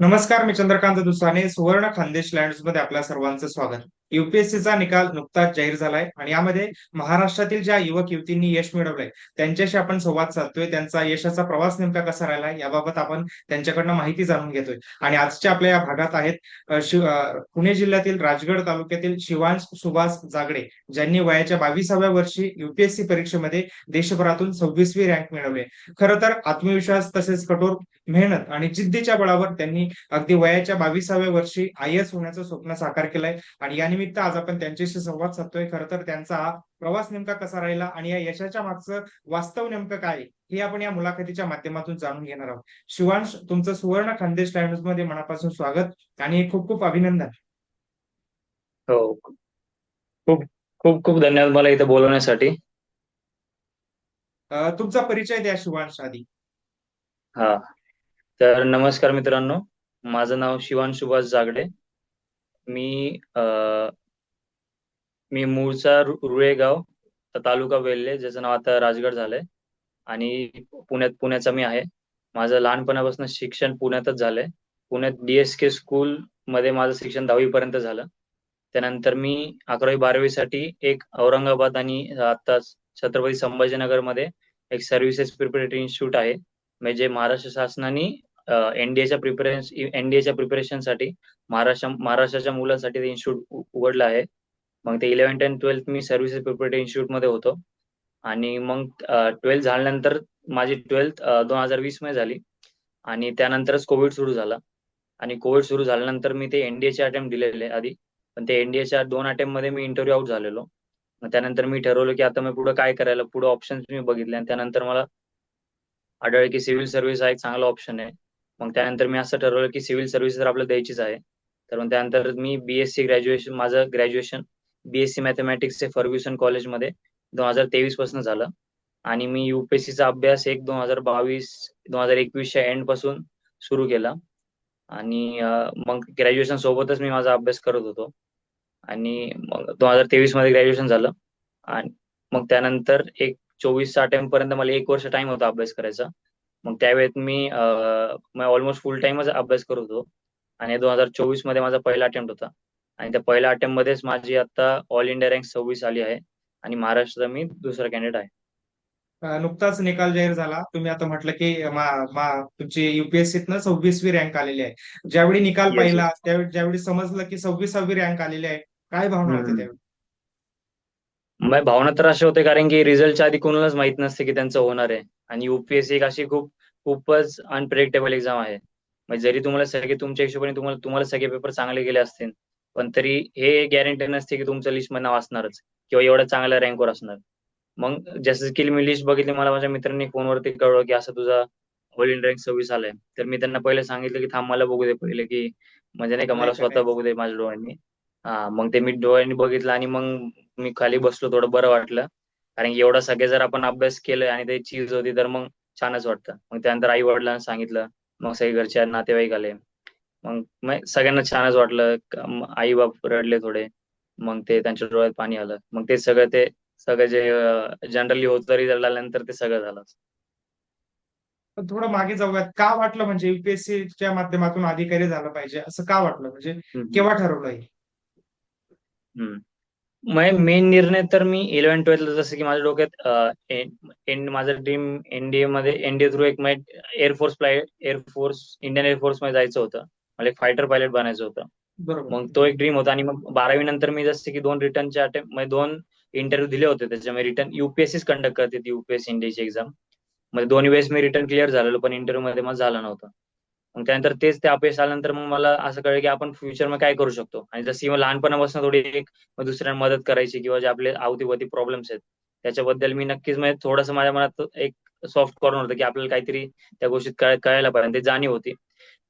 नमस्कार मी चंद्रकांत दुसाने सुवर्ण खानदेश लँड्समध्ये आपल्या सर्वांचं स्वागत. युपीएससीचा निकाल नुकताच जाहीर झालाय आणि यामध्ये महाराष्ट्रातील ज्या युवक युवतींनी यश मिळवलंय त्यांच्याशी आपण संवाद साधतोय त्यांचा यशाचा प्रवास नेमका कसा राहिलाय याबाबत आपण त्यांच्याकडनं माहिती जाणून घेतोय. आणि आजच्या आपल्या या भागात आहेत पुणे जिल्ह्यातील राजगड तालुक्यातील शिवांश सुभाष जागडे ज्यांनी वयाच्या बावीसाव्या वर्षी युपीएससी परीक्षेमध्ये देशभरातून सव्वीसवी रँक मिळवले. खरं तर आत्मविश्वास तसेच कठोर मेहनत आणि जिद्दीच्या बळावर त्यांनी अगदी वयाच्या बावीसाव्या वर्षी आय एस होण्याचं स्वप्न साकार केलंय आणि या निमित्त आज आपण त्यांच्याशी संवाद साधतोय. खरं तर त्यांचा प्रवास नेमका कसा राहिला आणि या यशाच्या मागचं वास्तव नेमकं काय हे आपण या मुलाखतीच्या माध्यमातून जाणून घेणार आहोत. शिवांश तुमचं सुवर्ण खानदेश टाइम्समध्ये मनापासून स्वागत आणि खूप खूप अभिनंदन. हो. खूप खूप खूप धन्यवाद मला इथे बोलवण्यासाठी. तुमचा परिचय द्या शिवांश आधी. हा. तर नमस्कार मित्रांनो. माझं नाव शिवान सुभाष जागडे. मी अ, मी मूळचा रु- रुळेगाव तालुका वेल्हे ज्याचं नाव आता राजगड झालंय. आणि पुण्यात पुण्याचा मी आहे. माझं लहानपणापासून शिक्षण पुण्यातच झालंय. पुण्यात डीएसके स्कूल मध्ये माझं शिक्षण दहावी पर्यंत झालं. त्यानंतर मी अकरावी बारावी साठी एक औरंगाबाद आणि आता छत्रपती संभाजीनगरमध्ये एक सर्व्हिसेस प्रिपरेटरी इन्स्टिट्यूट आहे. म्हणजे महाराष्ट्र शासनाने एनडीएच्या प्रिपरेशन एनडीएच्या प्रिपरेशनसाठी महाराष्ट्र महाराष्ट्राच्या मुलांसाठी ते इन्स्टिट्यूट उघडलं आहे. मग ते इलेव्हन टेन ट्वेल्थ मी सर्व्हिसेस प्रिपरेटरी इन्स्टिट्यूटमध्ये होतो. आणि मग ट्वेल्थ झाल्यानंतर माझी ट्वेल्थ दोन हजार वीसमध्ये झाली. आणि त्यानंतरच कोविड सुरू झाला. आणि कोविड सुरू झाल्यानंतर मी ते एनडीएचे अटेम्प्ट दिलेले आधी. पण ते एनडीएच्या दोन अटेम्प्टमध्ये मी इंटरव्ह्यू आउट झालेलो. मग त्यानंतर मी ठरवलं की आता मी पुढे काय करायला पुढे ऑप्शन्स मी बघितले. आणि त्यानंतर मला आढळलं की सिव्हिल सर्व्हिस हा एक चांगला ऑप्शन आहे. मग त्यानंतर मी असं ठरवलं की सिव्हिल सर्व्हिस तर आपल्याला द्यायचीच आहे. तर मग त्यानंतर मी बीएससी ग्रॅज्युएशन माझं ग्रॅज्युएशन बीएससी मॅथमॅटिक्स हे फर्ग्युसन कॉलेजमध्ये दोन हजार तेवीसपासून झालं. आणि मी युपीएससीचा अभ्यास एक दोन हजार बावीस दोन हजार एकवीसच्या एंडपासून सुरू केला. आणि मग ग्रॅज्युएशन सोबतच मी माझा अभ्यास करत होतो. आणि मग दोन हजार तेवीसमध्ये ग्रॅज्युएशन झालं. आणि मग त्यानंतर एक चोवीस अटेम्प्ट पर्यंत मला एक वर्ष टाइम होता अभ्यास करायचा. मग त्यावेळेत मी ऑलमोस्ट फुल टाइमच अभ्यास करत होतो. आणि दोन हजार चोवीसमध्ये माझा पहिला अटेम्प्ट होता. आणि त्या पहिल्या अटेम्प्ट मध्येच माझी आता ऑल इंडिया रँक सव्वीस आली आहे. आणि महाराष्ट्राचा मी दुसरा कॅन्डिडेट आहे. नुकताच निकाल जाहीर झाला. तुम्ही आता म्हटलं की मा- मा- तुमची युपीएससीतनं सव्वीसवी रँक आलेली आहे. ज्यावेळी निकाल पाहिला त्यावेळी ज्यावेळी समजलं की सव्वीसावी रँक आलेली आहे काय भावना होती. त्यावेळी? भावना तर असे होते कारण की रिझल्टच्या आधी कोणालाच माहीत नसते की त्यांचं होणार आहे. आणि युपीएससी एक अशी खूप खूपच अनप्रिडिक्टेबल एक्झाम आहे. म्हणजे जरी तुम्हाला सगळे तुमच्या हिशोबाने तुम्हाला तुम्हाला सगळे पेपर चांगले गेले असतील पण तरी हे गॅरंटी नसते की तुमचं लिस्ट नाव असणारच किंवा एवढ्या चांगल्या रँकवर असणार. मग जसं की मी लिस्ट बघितली मला माझ्या मित्रांनी फोनवरती कळलं की असं तुझा ऑल इंडिया रँक सव्वीस आलाय. तर मी त्यांना पहिले सांगितलं की थांब मला बघू दे पहिले की म्हणजे नाही का मला स्वतः. बघू दे माझ्या डोळ्यांनी. हा मग ते मी डोळ्यांनी बघितलं आणि मग मी खाली बसलो थोडं बरं वाटलं. कारण की एवढा सगळे जर आपण अभ्यास केलाय आणि ते चीज होती तर मग छानच वाटतं. मग त्यानंतर आई वडिलांना सांगितलं मग सगळे घरचे नातेवाईक आले. मग सगळ्यांना छानच वाटलं. आई बाप रडले थोडे. मग ते त्यांच्या डोळ्यात पाणी आलं. मग ते सगळं ते सगळं जे जनरली होत रिझल्ट आल्यानंतर ते सगळं झालं थोडं मागे जाऊयात. का वाटलं म्हणजे युपीएससीच्या माध्यमातून अधिकारी झालं पाहिजे? असं का वाटलं? म्हणजे केव्हा ठरवलं हे? हम्म मेन निर्णय तर मी इलेव्हन ट्वेल्थ जसं की माझ्या डोक्यात माझं ड्रीम एनडीए मध्ये एनडीए थ्रू एक air force flight air force Indian एअरफोर्समध्ये जायचं होतं. मला एक फायटर पायलट बनायचं होतं. मग तो एक ड्रीम होता आणि मग बारावी नंतर मी जसे की दोन रिटर्नचे अटेम्प्ट म्हणजे दोन इंटरव्ह्यू दिले होते. त्याच्यामध्ये रिटर्न युपीएससीच कंडक्ट करते युपीएससी इंडियाची एक्झाम म्हणजे दोन्ही वेळेस मी रिटर्न क्लिअर झालेलो पण इंटरव्ह्यू मध्ये माझं झालं नव्हतं. मग त्यानंतर तेच ते अपयश आल्यानंतर मग मला असं कळलं की आपण फ्युचरमध्ये काय करू शकतो? आणि जशी मग लहानपणापासून थोडी एक दुसऱ्यांना मदत करायची किंवा जे आपले अवतीभोवती प्रॉब्लेम्स आहेत त्याच्याबद्दल मी नक्कीच म्हणजे थोडंसं माझ्या मनात एक सॉफ्ट कॉर्नर होतं की आपल्याला काहीतरी त्या गोष्टीत कळ- कळायला पाहिजे ते जाणीव होती.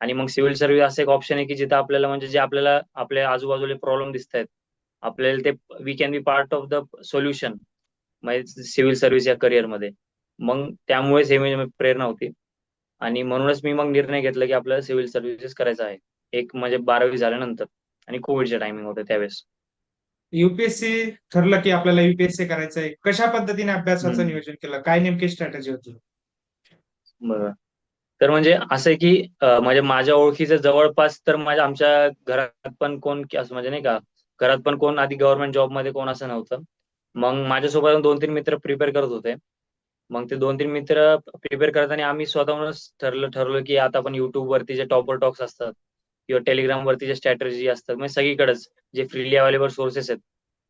आणि मग सिव्हिल सर्व्हिस असं एक ऑप्शन आहे की जिथे आपल्याला म्हणजे जे आपल्याला आपल्या आजूबाजूला प्रॉब्लेम दिसत आहेत आपल्याला ते we can be part of the solution म्हणजे सिव्हिल सर्व्हिस या करिअरमध्ये मध्ये. मग त्यामुळेच हे म्हणजे प्रेरणा होती. आणि म्हणूनच मी मग निर्णय घेतला की आपल्याला सिव्हिल सर्व्हिसेस करायचं आहे. एक म्हणजे बारावी झाल्यानंतर आणि कोविडच्या टायमिंग होतं त्यावेळेस. युपीएससी ठरलं की आपल्याला युपीएससी करायचंय. कशा पद्धतीने अभ्यासाचं. नियोजन केलं? काय नेमकी स्ट्रॅटेजी होती? बरं. तर म्हणजे असं आहे की म्हणजे माझ्या ओळखीचं जवळपास तर माझ्या आमच्या घरात पण कोण असं म्हणजे नाही का घरात पण कोण आधी गव्हर्नमेंट जॉबमध्ये कोण असं नव्हतं. मग माझ्यासोबत दोन तीन मित्र प्रिपेअर करत होते. मग ते दोन तीन मित्र प्रिपेअर करताना आम्ही स्वतःहूनच ठरलं ठरवलं की आता आपण युट्यूब वरती जे टॉपर टॉक्स असतात किंवा टेलिग्राम वरती जे स्ट्रॅटर्जी असतात म्हणजे सगळीकडेच जे फ्रीली अवेलेबल सोर्सेस आहेत.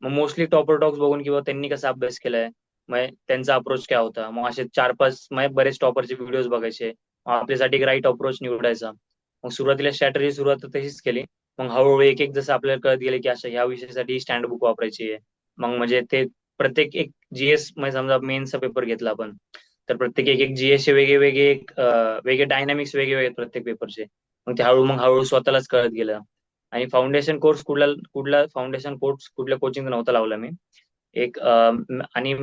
मग मोस्टली टॉपर टॉक्स बघून किंवा त्यांनी कसा अभ्यास केलाय मग त्यांचा अप्रोच काय होता? मग असे चार पाच मग बरेच टॉपरचे व्हिडिओज बघायचे. आपल्यासाठी एक राईट अप्रोच निवडायचा. मग सुरुवातीला स्ट्रॅटर्जी सुरुवात तशीच केली. मग हळूहळू एक एक जसं आपल्याला कळत गेले की अशा ह्या विषयासाठी स्टँड बुक वापरायची आहे. मग म्हणजे ते प्रत्येक एक जीएस म्हणजे समजा मेन्सचा पेपर घेतला आपण तर प्रत्येक एक एक जीएस चे वेगळे वेगळे एक वेगळे डायनामिक्स वेगळे वेगळे प्रत्येक पेपरचे मग ते हळू मग हळूहळू स्वतःलाच कळत गेलं. आणि फाउंडेशन कोर्स कुठला कुठला फाउंडेशन कोर्स कुठल्या कोचिंग नव्हता लावला मी. एक आणि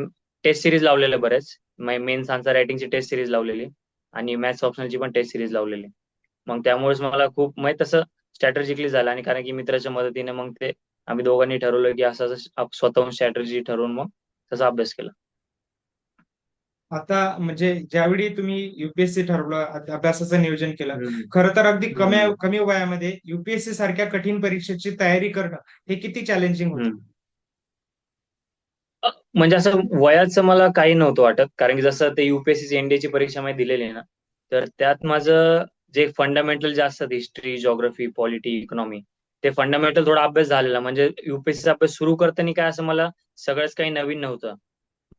टेस्ट सिरीज लावलेल्या बऱ्याच मेन्स आन्सर रायटिंगची टेस्ट सिरीज लावलेली. आणि मॅथ्स ऑप्शनलची पण टेस्ट सिरीज लावलेली. मग त्यामुळेच मला खूप माहीत तसं स्ट्रॅटेजिकली झालं. आणि कारण की मित्राच्या मदतीने मग ते आम्ही दोघांनी ठरवलं की असं असं स्वतःहून स्ट्रॅटेजी ठरवून मग तसा अभ्यास केला आता म्हणजे ज्यावेळी तुम्ही युपीएससी ठरवलं अभ्यासाचं नियोजन केलं. खरं तर अगदी कमी. कमी वयामध्ये युपीएससी सारख्या कठीण परीक्षेची तयारी करणं हे किती चॅलेंजिंग होतं म्हणजे असं वयाचं मला काही नव्हतं वाटत कारण की जसं ते युपीएससी एनडीएची परीक्षा मी दिलेली आहे ना तर त्यात माझं जे फंडामेंटल जे असतात हिस्ट्री जॉग्राफी पॉलिटी इकॉनॉमी ते फंडामेंटल थोडा अभ्यास झालेला म्हणजे युपीएससीचा अभ्यास सुरू करताना काय असं मला सगळंच काही नवीन नव्हतं.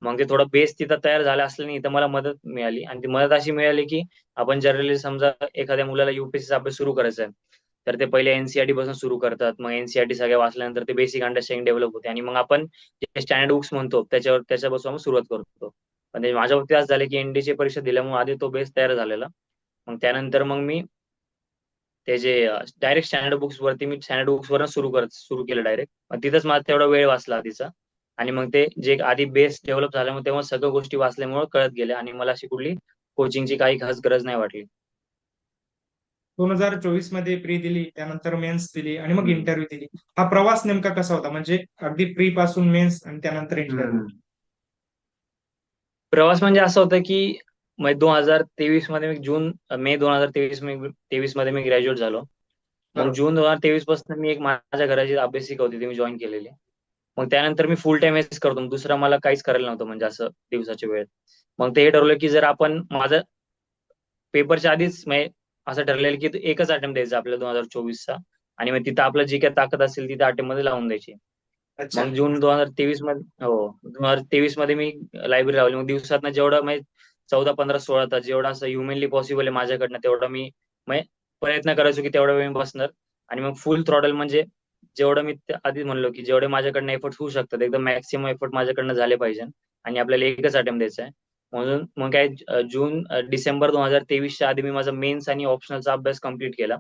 मग ते थोडं बेस तिथं तयार झाला असल्याने इथं मला मदत मिळाली. आणि ती मदत अशी मिळाली की आपण जनरली समजा एखाद्या मुलाला युपीएससीचा अभ्यास सुरू करायचा आहे तर ते पहिले एनसीआरटी पासून सुरू करतात. मग एनसीआरटी सगळ्या वाचल्यानंतर ते बेसिक अंडरस्टँडिंग डेव्हलप होते. आणि मग आपण जे स्टँडर्ड बुक्स म्हणतो त्याच्यावर त्याच्यापासून आपण सुरुवात करतो. पण माझ्या बाबतीत असं झालं की एनडीची परीक्षा दिल्यामुळे आधी तो बेस तयार झालेला. मग त्यानंतर मग मी ते जे डायरेक्ट स्टँडर्ड बुक्स वरती मी स्टँडर्ड बुक्स वर सुरू करत सुरू केलं डायरेक्ट मग तिथंच माझा तेवढा वेळ वाचला आधीचा. आणि मग ते जे आधी बेस डेव्हलप झाल्यामुळे तेव्हा सगळ्या गोष्टी वाचल्यामुळे कळत गेल्या आणि मला अशी कुठली कोचिंगची काही खास गरज नाही वाटली. दोन हजार चोवीसमध्ये प्री दिली त्यानंतर मेन्स दिली आणि मग. इंटरव्ह्यू दिली. हा प्रवास नेमका कसा होता? म्हणजे अगदी प्री पासून मेन्स आणि त्यानंतर इंटरव्ह्यू प्रवास म्हणजे असं होतं की दोन हजार तेवीसमध्ये मी जून मे दोन हजार तेवीस तेवीसमध्ये मी ग्रॅज्युएट झालो. मग. जून दोन हजार तेवीसपासून मी एक माझ्या घराची अभ्यासिका होती ती मी जॉईन केलेली. मग त्यानंतर मी फुल टाइम हेच करतो. दुसरं मला काहीच करायला नव्हतं म्हणजे असं दिवसाच्या वेळेत. मग ते हे ठरवलं की जर आपण माझं पेपरच्या आधीच म्हणजे असं ठरलेलं की एकच अटेम्प्ट द्यायचा आपल्याला दोन हजार चोवीसचा. आणि मग तिथं आपलं जी काय ताकद असेल ती त्या अटेम्प्टमध्ये लावून द्यायची. मग जून दोन हजार तेवीसमध्ये हो दोन हजार तेवीसमध्ये मी लायब्ररी लावली. मग दिवसात जेवढं म्हणजे चौदा पंधरा सोळा तास जेवढा असं ह्युमनली पॉसिबल आहे माझ्याकडनं तेवढं मी म्हणजे प्रयत्न करायचो की तेवढा वेळ मी बसणार. आणि मग फुल थ्रॉटल म्हणजे जेवढं मी आधीच आधी म्हणलो की जेवढे माझ्याकडनं एफर्ट होऊ शकतात एकदम मॅक्सिमम एफर्ट माझ्याकडनं झाले पाहिजे आणि आपल्याला एकच अटेम्प्ट द्यायचा आहे म्हणून मग काय जून डिसेंबर दोन हजार तेवीसच्या आधी मी माझा मेन्स आणि ऑप्शनलचा अभ्यास कंप्लीट केला.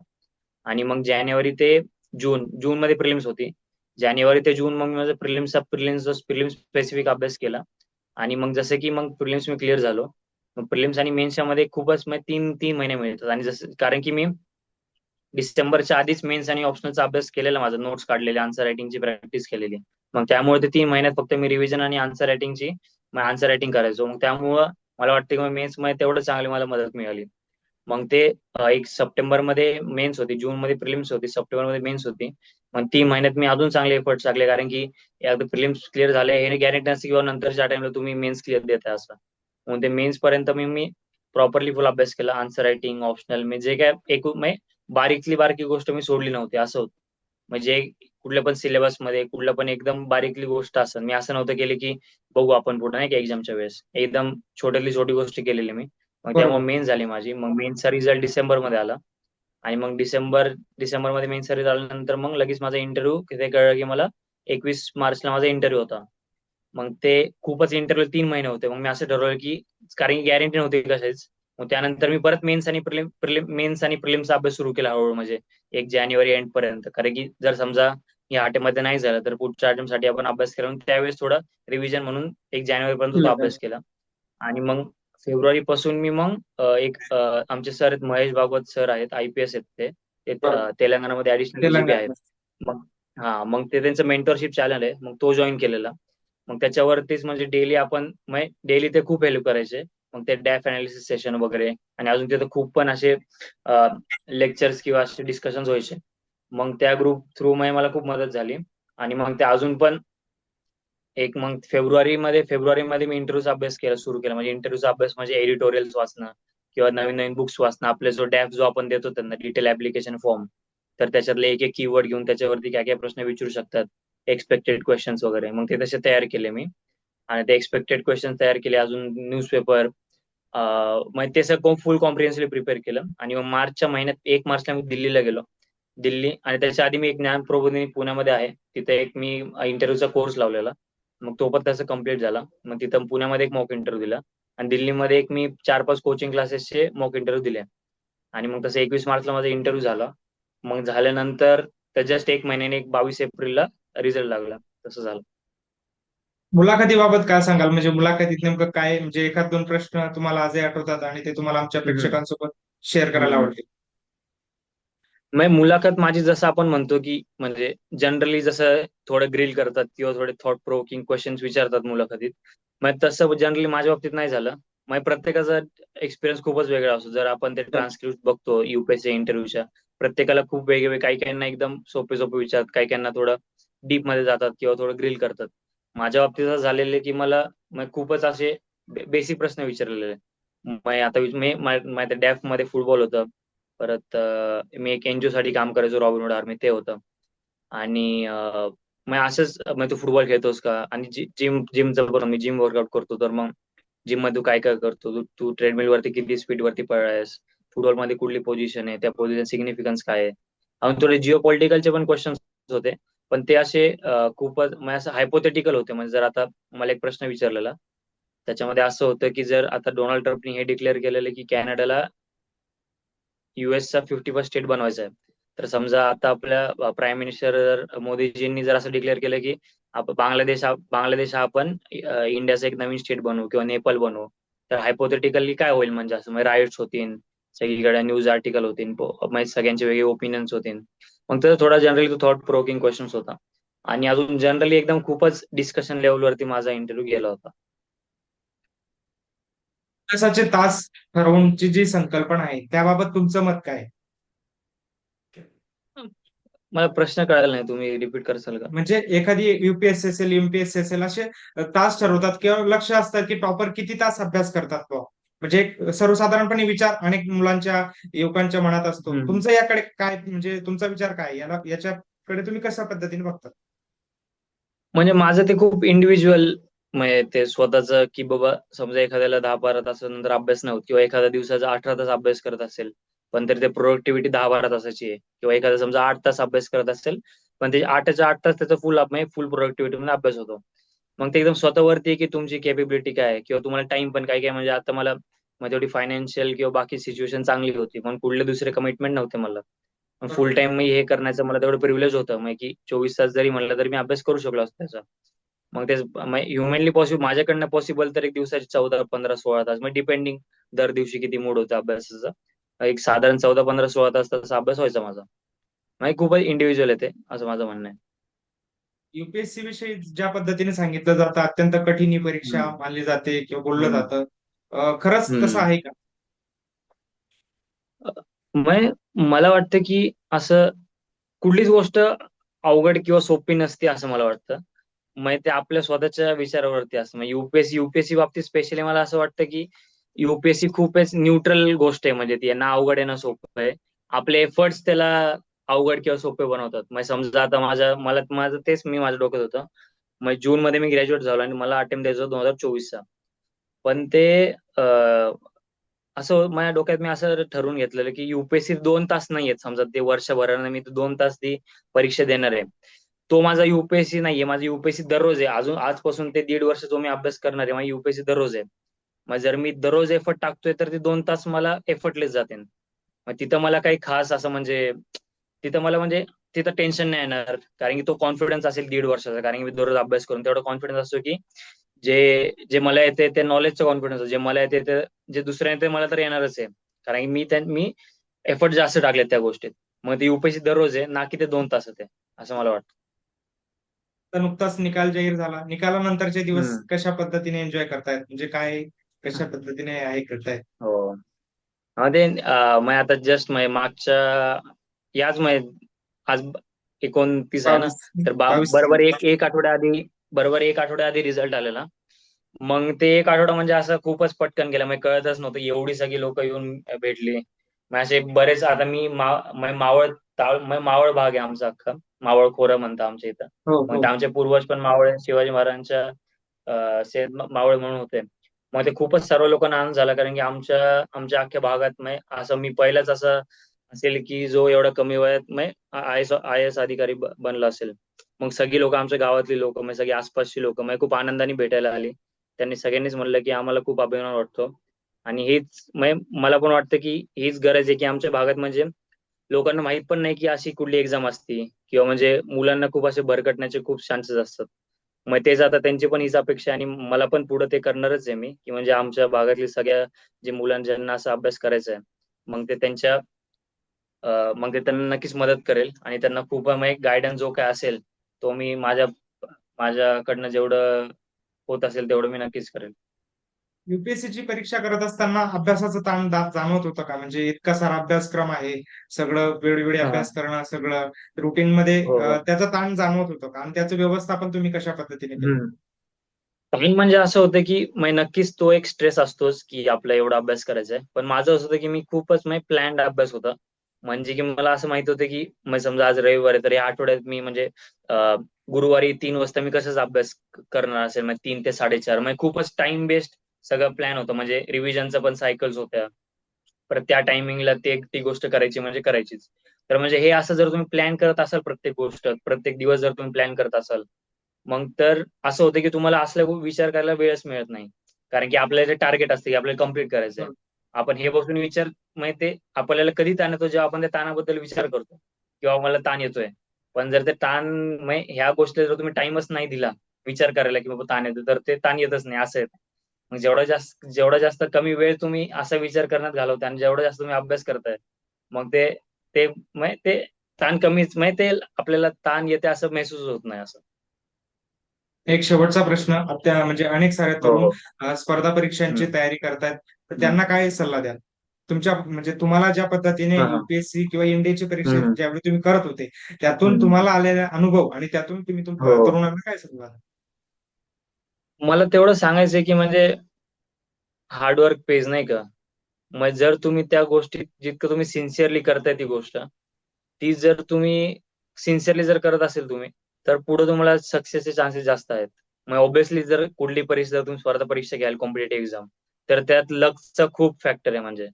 आणि मग जानेवारी ते जून जून मध्ये प्रिलिम्स होती. जानेवारी ते जून मग मी माझा प्रिलिम्सचा प्रिलिम्स प्रिलिम्स स्पेसिफिक अभ्यास केला. आणि मग जसं की मग प्रिलिम्स मी क्लिअर झालो. मग प्रिलिम्स आणि मेन्सच्या मध्ये खूपच तीन तीन महिने मिळतात. आणि जसं कारण की मी डिसेंबरच्या आधीच मेन्स आणि ऑप्शनलचा अभ्यास केलेला माझा नोट्स काढलेले आन्सर रायटिंगची प्रॅक्टिस केलेली. मग त्यामुळे ते तीन महिन्यात फक्त मी रिव्हिजन आणि आन्सर रायटिंगची आन्सर रायटिंग करायचो. मग त्यामुळं मला वाटतं की मेन्समध्ये तेवढं चांगली मला मदत मिळाली. मग ते एक सप्टेंबरमध्ये मेन्स होती जून मध्ये प्रिलिम्स होती सप्टेंबरमध्ये मेन्स होती. मग तीन महिन्यात मी अजून चांगले एफर्ट टाकले कारण की एकदा प्रिलिम्स क्लिअर झाले हे गॅरंटी नसते किंवा नंतरच्या टाइमला तुम्ही मेन्स क्लिअर देता असं. मग ते मेन्स पर्यंत मी मी प्रॉपरली फुल अभ्यास केला आन्सर रायटिंग ऑप्शनल मी जे काय एकूण म्हणजे बारीकली बारकी गोष्ट मी सोडली नव्हती असं होतं. म्हणजे कुठल्या पण सिलेबसमध्ये कुठल्या पण एकदम बारीकली गोष्ट असत मी असं नव्हतं केलं की बघू आपण पुढे नाही का एक्झामच्या वेळेस. एकदम छोट्यातली छोटी गोष्ट केलेली मी. मग त्यामुळे बरोबर. मेन झाली माझी. मग मेन्सचा रिझल्ट डिसेंबरमध्ये आला. आणि मग डिसेंबर डिसेंबरमध्ये मेन्सचा रिझल्ट आल्यानंतर मग लगेच माझा इंटरव्ह्यू तिथे कळलं की मला एकवीस मार्चला माझा इंटरव्ह्यू होता. मग ते खूपच इंटरव्ह्यू तीन महिने होते. मग मी असं ठरवलं की कारण की गॅरंटी नव्हती कशाच मग त्यानंतर मी परत मेन्स आणि प्रिलिम प्रिलिम मेन्स आणि प्रिलिमचा अभ्यास सुरू केला हळूहळू म्हणजे एक जानेवारी एंड पर्यंत. कारण की जर समजा या मध्ये नाही झालं तर पुढच्या अटेम्प्टसाठी आपण अभ्यास केला. त्यावेळेस थोडं रिव्हिजन म्हणून एक जानेवारी पर्यंत अभ्यास केला. आणि मग फेब्रुवारी पासून मी मग एक आमचे सर आहेत महेश भागवत सर आहेत आयपीएस आहेत ते. तेलंगणामध्ये ऍडिशनल आहेत. मग हा मग ते त्यांचं मेंटरशिप चॅनल आहे. मग तो जॉईन केलेला. मग त्याच्यावरतीच म्हणजे डेली आपण डेली ते खूप हेल्प करायचे. मग ते डॅफ अनालिसिस सेशन वगैरे. आणि अजून तिथे खूप पण असे लेक्चर्स किंवा असे डिस्कशन व्हायचे. मग त्या ग्रुप थ्रू मध्ये मला खूप मदत झाली. आणि मग ते अजून पण एक मग फेब्रुवारीमध्ये फेब्रुवारीमध्ये मी इंटरव्ह्यूचा अभ्यास केला सुरू केला. म्हणजे इंटरव्ह्यूचा अभ्यास म्हणजे एडिटोरियल्स वाचणं किंवा नवीन नवीन बुक्स वाचणं. आपले जो डॅफ जो आपण देतो त्यांना डिटेल ऍप्लिकेशन फॉर्म तर त्याच्यातले एक एक कीवर्ड घेऊन त्याच्यावरती काय काय प्रश्न विचारू शकतात एक्सपेक्टेड क्वेश्चन्स वगैरे. मग ते तसे तयार केले मी. आणि ते एक्सपेक्टेड क्वेश्चन तयार केले. अजून न्यूजपेपर मग ते सगळं फुल कॉम्प्रिहेन्सिव्ह प्रिपेअर केलं. आणि मग मार्चच्या महिन्यात एक मार्चला मी दिल्लीला गेलो. दिल्ली आणि त्याच्या आधी मी एक ज्ञान प्रबोधिनी पुण्यामध्ये आहे. तिथे एक मी इंटरव्ह्यूचा कोर्स लावलेला. मग तो पण त्याचा कंप्लीट झाला. मग तिथं पुण्यामध्ये एक मॉक इंटरव्ह्यू दिला. आणि दिल्लीमध्ये एक मी चार पाच कोचिंग क्लासेसचे मॉक इंटरव्ह्यू दिले. आणि मग तसं एकवीस मार्चला माझा इंटरव्ह्यू झाला. मग झाल्यानंतर जस्ट एक महिन्याने एक बावीस एप्रिलला रिझल्ट लागला. तसं झालं. मुलाखतीबाबत काय सांगाल? म्हणजे मुलाखतीत नेमकं काय म्हणजे एखाद दोन प्रश्न तुम्हाला आजही आठवतात आणि ते तुम्हाला आमच्या. प्रेक्षकांसोबत शेअर करायला. आवडतील. मग मुलाखत माझी जसं आपण म्हणतो की म्हणजे जनरली जसं थोडं ग्रिल करतात किंवा थोडे थॉट प्रोकिंग क्वेश्चन्स विचारतात मुलाखतीत. मग तसं जनरली माझ्या बाबतीत नाही झालं. मग प्रत्येकाचा एक्सपिरियन्स खूपच वेगळा असतो. जर आपण ते ट्रान्सक्रिप्ट बघतो युपीएससी इंटरव्ह्यूच्या प्रत्येकाला खूप वेगवेगळे काही काहींना एकदम सोपे सोपे विचारतात काही काहींना थोडं डीपमध्ये जातात किंवा थोडं ग्रिल करतात. माझ्या बाबतीत असं झालेलं की मला खूपच असे बेसिक प्रश्न विचारलेले आता मी डॅफमध्ये फुटबॉल होतं. परत मी एक एनजीओ साठी काम करायचो रॉबिनहुड आर्मी ते होतं. आणि अं, मग असंच मग तू फुटबॉल खेळतोस का? आणि जिम जिमचं बरं मी जिम वर्कआउट करतो तर मग जिममध्ये तू काय काय करतो? तू तू ट्रेडमिल वरती किती स्पीड वरती पळायस? फुटबॉलमध्ये कुठली पोझिशन आहे? त्या पोझिशन सिग्निफिकन्स काय आहे? आणि थोडे जिओ पॉलिटिकलचे पण क्वेश्चन होते. पण ते असे खूपच म्हणजे असं हायपोथेटिकल होते. म्हणजे जर आता मला एक प्रश्न विचारलेला त्याच्यामध्ये असं होतं की जर आता डोनाल्ड ट्रम्पने हे डिक्लेअर केलेलं की कॅनडाला युएसचा फिफ्टी फर्स्ट स्टेट बनवायचा आहे. तर समजा आता आपल्या प्राईम मिनिस्टर जर मोदीजींनी जर असं डिक्लेअर केलं की बांगलादेश बांगलादेश हा आपण इंडियाचा एक नवीन स्टेट बनवू किंवा नेपाळ बनवू. तर हायपोथेटिकली काय होईल? म्हणजे असं म्हणजे राईट्स होतील. सगळीकडे न्यूज आर्टिकल होतील म्हणजे सगळ्यांचे वेगळे ओपिनियन्स होतील मग तर थोडा जनरली तो थॉट प्रोकिंग क्वेश्चन्स होता. आणि अजून जनरली एकदम खूपच डिस्कशन लेवलवरती माझा इंटरव्ह्यू गेला होता. अभ्यासाचे तास ठरवूनची जी संकल्पना आहे त्याबाबत तुमचं मत काय? मला प्रश्न कळाला नाही तुम्ही रिपीट करसाल का? म्हणजे एखादी एमपीएससी असेल असे तास ठरवतात किंवा लक्ष असतात की टॉपर किती तास अभ्यास करतात बुवा? म्हणजे एक सर्वसाधारणपणे विचार अनेक मुलांच्या युवकांच्या मनात असतो. तुमचं याकडे काय म्हणजे तुमचा विचार काय? याला याच्याकडे तुम्ही कशा पद्धतीने बघता म्हणजे माझं ते खूप इंडिव्हिज्युअल म्हणजे ते स्वतःच की बाबा समजा एखाद्याला दहा बारा तासानंतर अभ्यास नाही होत किंवा एखाद्या दिवसाचा अठरा तास अभ्यास करत असेल पण तरी ते प्रोडक्टिव्हिटी दहा बारा तासाची आहे किंवा एखादा समजा आठ तास अभ्यास करत असेल पण ते आठच्या आठ तास त्याचा फुल फुल प्रोडक्टिव्हिटी मध्ये अभ्यास होतो मग ते एकदम स्वतःवरती आहे की तुमची कॅपेबिलिटी काय आहे? किंवा तुम्हाला टाइम पण काय काय म्हणजे आता मला म्हणजे तेवढी फायनान्शियल किंवा बाकी सिच्युएशन चांगली होती. पण कुठले दुसरे कमिटमेंट नव्हते मला. फुल टाइम मी हे करण्याचं मला तेवढं प्रिव्हिलेज होतं. म्हणजे की चोवीस तास जरी म्हणलं तरी मी अभ्यास करू शकलो असतो त्याचा. मग ते ह्युमनली पॉसिबल माझ्याकडनं पॉसिबल तर एक दिवसाचे चौदा पंधरा सोळा तास. मग डिपेंडिंग दर दिवशी किती मूड होतं अभ्यासाचा. एक साधारण चौदा पंधरा सोळा तास तसा अभ्यास व्हायचा माझा. म्हणजे खूपच इंडिव्हिज्युअल आहे ते असं माझं म्हणणं आहे. युपीएससी विषयी ज्या पद्धतीने सांगितलं जातं अत्यंत कठीण ही परीक्षा हम्म. मानली जाते किंवा बोललं हम्म. जातं अं, खरंच हम्म. तसं आहे का मग मला वाटतं की असं कुठलीच गोष्ट अवघड किंवा सोपी नसते असं मला वाटतं मग ते आपल्या स्वतःच्या विचारावरती असतं मग युपीएससी युपीएससी बाबतीत स्पेशली मला असं वाटतं की युपीएससी खूपच न्यूट्रल गोष्ट आहे म्हणजे ती ना अवघड आहे ना सोपं आहे आपले एफर्ट्स त्याला अवघड किंवा सोपे बनवतात. मग समजा आता माझ्या मला माझं तेच मी माझ्या डोक्यात होतं मग जून मध्ये मी ग्रॅज्युएट झालो आणि मला अटेम्प्ट द्यायचं दोन हजार चोवीसचा. पण ते असं माझ्या डोक्यात मी असं ठरवून घेतलेलं की युपीएससी दोन तास नाही आहेत. समजा ते वर्षभराने मी दोन तास ती परीक्षा देणार आहे. तो माझा युपीएससी नाहीये. माझा युपीएससी दररोज आहे. अजून आजपासून ते दीड वर्ष जो मी अभ्यास करणार आहे माझी युपीएससी दररोज आहे. मग जर मी दररोज एफर्ट टाकतोय तर ते दोन तास मला एफर्टलेस जाते मग तिथं मला काही खास असं म्हणजे तिथं मला म्हणजे तिथं टेन्शन नाही येणार. कारण की तो कॉन्फिडन्स असेल दीड वर्षाचा. कारण की मी दररोज अभ्यास करून तेवढा कॉन्फिडन्स असतो की जे जे मला येते ते नॉलेजचं कॉन्फिडन्स जे मला येते ते जे दुसऱ्या येते मला तर येणारच आहे. कारण की मी त्या मी एफर्ट जास्त टाकलेत त्या गोष्टीत. मग ते युपीएससी दररोज आहे ना की ते दोन तास आहे असं मला वाटतं. तर नुकताच निकाल जाहीर झाला. निकालानंतरचे दिवस. कशा पद्धतीने एन्जॉय करतायत? म्हणजे काय कशा पद्धतीने हे करताय हो. ते आता जस्ट मग मागच्या याच मग आज एकोणतीस आहे ना? तर बरोबर एक एक आठवड्या आधी बरोबर एक आठवड्या आधी रिझल्ट आलेला. मग ते एक आठवडा म्हणजे असं खूपच पटकन गेला. म्हणजे कळतच नव्हतं एवढी सगळी लोक येऊन भेटली. मग असे बरेच आता मी मा म्हणजे मावळ ताळ म्हणजे मावळ भाग आहे आमचा अख्खा. मावळ खोरं म्हणतात आमच्या इथं. हो मग हो. आमचे पूर्वज पण मावळ शिवाजी महाराजांच्या मावळ म्हणून होते. मग ते खूपच सर्व लोकांना आनंद झाला. कारण की आमच्या आमच्या अख्ख्या भागात असं मी पहिलाच असं असेल की जो एवढा कमी वयात आय एस आय एस अधिकारी बनला असेल. मग सगळी लोक आमच्या गावातली लोक म्हणजे सगळी आसपासची लोक म्हणजे खूप आनंदाने भेटायला आली. त्यांनी सगळ्यांनीच म्हणलं की आम्हाला खूप अभिमान वाटतो. आणि हेच म्हणजे मला पण वाटतं की हीच गरज आहे की आमच्या भागात म्हणजे लोकांना माहीत पण नाही की अशी कुठली एक्झाम असती. किंवा म्हणजे मुलांना खूप असे भरकटण्याचे खूप चान्सेस असतात. मग तेच आता त्यांची पण हीच अपेक्षा आणि मला पण पुढे ते करणारच आहे मी. की म्हणजे आमच्या भागातली सगळ्या जे मुलांना ज्यांना असा अभ्यास करायचा आहे मग ते त्यांच्या मग ते त्यांना नक्कीच मदत करेल आणि त्यांना खूप गायडन्स जो काय असेल तो मी माझ्या माझ्याकडनं जेवढं होत असेल तेवढं मी नक्कीच करेल UPSC ची परीक्षा करत असताना अभ्यासाचं ताण जाणवत होतं का म्हणजे इतका सारा अभ्यासक्रम आहे सगळं वेळोवेळी. अभ्यास करणं सगळं रुटीन मध्ये हो, हो. त्याचा ताण जाणवत होतं का आणि त्याचं व्यवस्थापन तुम्ही कशा पद्धतीने केलं. टाइम म्हणजे असं होतं की नक्कीच तो एक स्ट्रेस असतोच की आपला एवढा अभ्यास करायचा आहे पण माझं असं होतं की मी खूपच प्लॅन्ड अभ्यास होता म्हणजे की मला असं माहीत होतं की म्हणजे समजा आज रविवार आहे तर या आठवड्यात मी म्हणजे गुरुवारी तीन वाजता मी कसंच अभ्यास करणार असेल? म्हणजे तीन ते साडेचार. म्हणजे खूपच टाइम बेस्ड सगळं प्लॅन होतं. म्हणजे रिव्हिजनचं पण सायकल्स होत्या. परत त्या टायमिंगला ते ती गोष्ट करायची म्हणजे करायचीच. तर म्हणजे हे असं जर तुम्ही प्लॅन करत असाल प्रत्येक गोष्ट प्रत्येक दिवस जर तुम्ही प्लॅन करत असाल मग तर असं होतं की तुम्हाला असल्या विचार करायला वेळच मिळत नाही. कारण की आपल्याला जे टार्गेट असते की आपल्याला कंप्लीट करायचं आहे आपण हे बसून विचार म्हणजे ते आपल्याला कधी ताण येतो जेव्हा आपण त्या ताणाबद्दल विचार करतो? किंवा मला ताण येतोय. पण जर ते ताण ह्या गोष्टीला जर तुम्ही टाइमच नाही दिला विचार करायला की बाबा ताण येतो तर ते ताण येतच नाही असं आहे मग जेवढा जास्त जेवढा जास्त कमी वेळ तुम्ही असा विचार करण्यात घालवता आणि जेवढा जास्त तुम्ही अभ्यास करताय मग ते ते ते ताण कमीच म्हणजे ते आपल्याला ताण येते असं महसूस होत नाही असं. एक शेवटचा प्रश्न. आता म्हणजे अनेक सारे हो तरुण हो अं, स्पर्धा परीक्षांची. तयारी करतायत. तर त्यांना काय सल्ला द्याल तुमच्या म्हणजे तुम्हाला ज्या पद्धतीने. युपीएससी किंवा एनडीएची परीक्षा. ज्यावेळी तुम्ही करत होते त्यातून. तुम्हाला आलेला अनुभव आणि त्यातून तुम्ही तुम- हो. तरुणांना काय सल्ला? मला तेवढं सांगायचंय की म्हणजे हार्डवर्क पेज नाही का मग जर तुम्ही त्या गोष्टीत जितकं तुम्ही सिन्सिअरली करताय ती गोष्ट ती जर तुम्ही सिन्सिअरली जर करत असेल तुम्ही तर पुढे तुम्हाला सक्सेसचे चान्सेस जास्त आहेत मग ऑब्व्हियसली जर कुठली परीक्षा जर तुम्ही स्पर्धा परीक्षा घ्याल कॉम्पिटेटिव्ह एक्झाम तर त्यात लकचा खूप फॅक्टर आहे म्हणजे.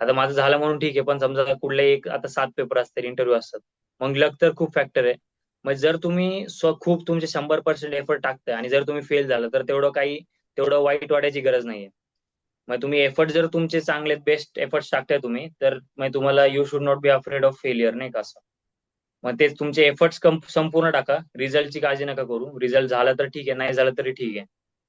आता माझं झालं म्हणून ठीक आहे पण समजा कुठले एक आता सात पेपर असतात इंटरव्ह्यू असतात. मग लक तर खूप फॅक्टर आहे. मग जर तुम्ही स्व खूप तुमचे शंभर पर्सेंट एफर्ट टाकताय आणि जर तुम्ही फेल झालं तर तेवढं काही तेवढं वाईट वाटायची गरज नाहीये. मग तुम्ही एफर्ट जर तुमचे चांगले बेस्ट एफर्ट्स टाकताय तुम्ही तर मग तुम्हाला you should not be afraid of failure नाही का असं? मग ते तुमचे एफर्ट्स संपूर्ण टाका. रिझल्टची काळजी नका करू. रिझल्ट झाला तर ठीक आहे नाही झालं तरी ठीक आहे.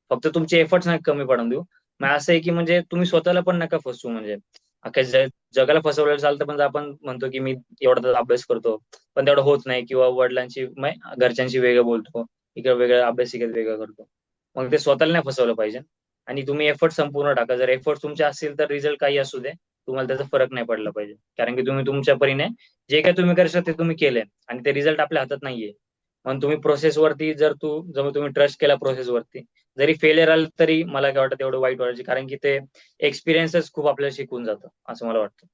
फक्त तुमचे एफर्ट्स नाही कमी पडून देऊ. मग असं आहे की म्हणजे तुम्ही स्वतःला पण नका फसवू म्हणजे. अख्ख्या ज- जगाला फसवलेलं चालतं पण आपण म्हणतो की मी एवढा अभ्यास करतो. पण तेवढं होत नाही किंवा वडिलांशी घरच्यांशी वेगळं बोलतो. इकडे वेगळं अभ्यासिकेत वेगळं करतो. मग ते स्वतःला नाही फसवलं पाहिजे. आणि तुम्ही एफर्ट संपूर्ण टाका. जर एफर्ट तुमचे असतील तर रिझल्ट काही असू दे. तुम्हाला त्याचा फरक नाही पडला पाहिजे. कारण की तुम्ही तुमच्या परीने जे काही तुम्ही करू शकता ते तुम्ही केले आणि ते रिझल्ट आपल्या हातात नाहीये. म्हणून तुम्ही प्रोसेसवरती जर तू जर तुम्ही ट्रस्ट केला प्रोसेसवरती जरी फेलियर आलं तरी मला काय वाटतं तेवढं वाईट वाटायचे कारण की ते एक्सपिरियन्सच खूप आपल्याला शिकवून जातं असं मला वाटतं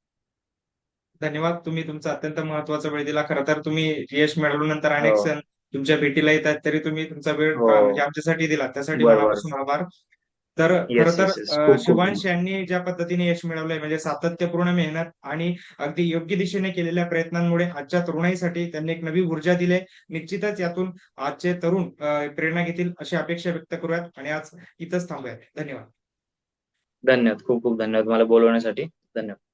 धन्यवाद तुम्ही तुमचा अत्यंत महत्त्वाचा वेळ दिला खरं तर तुम्ही यश मिळवल्यानंतर अनेक हो. सण तुमच्या भेटीला येतात तरी तुम्ही तुमचा वेळ हो. म्हणजे आमच्यासाठी दिला त्यासाठी. मनापासून आभार तर खरं तर खूप- खूप शिवांश यांनी ज्या पद्धतीने यश मिळवलंय म्हणजे सातत्यपूर्ण मेहनत आणि अगदी योग्य दिशेने केलेल्या प्रयत्नांमुळे आजच्या तरुणाईसाठी त्यांनी एक नवी ऊर्जा दिली. आहे. निश्चितच यातून आजचे तरुण अं, प्रेरणा घेतील अशी अपेक्षा व्यक्त करूयात आणि आज इथंच थांबूयात. धन्यवाद. धन्यवाद. खूप खूप धन्यवाद मला बोलवण्यासाठी. धन्यवाद.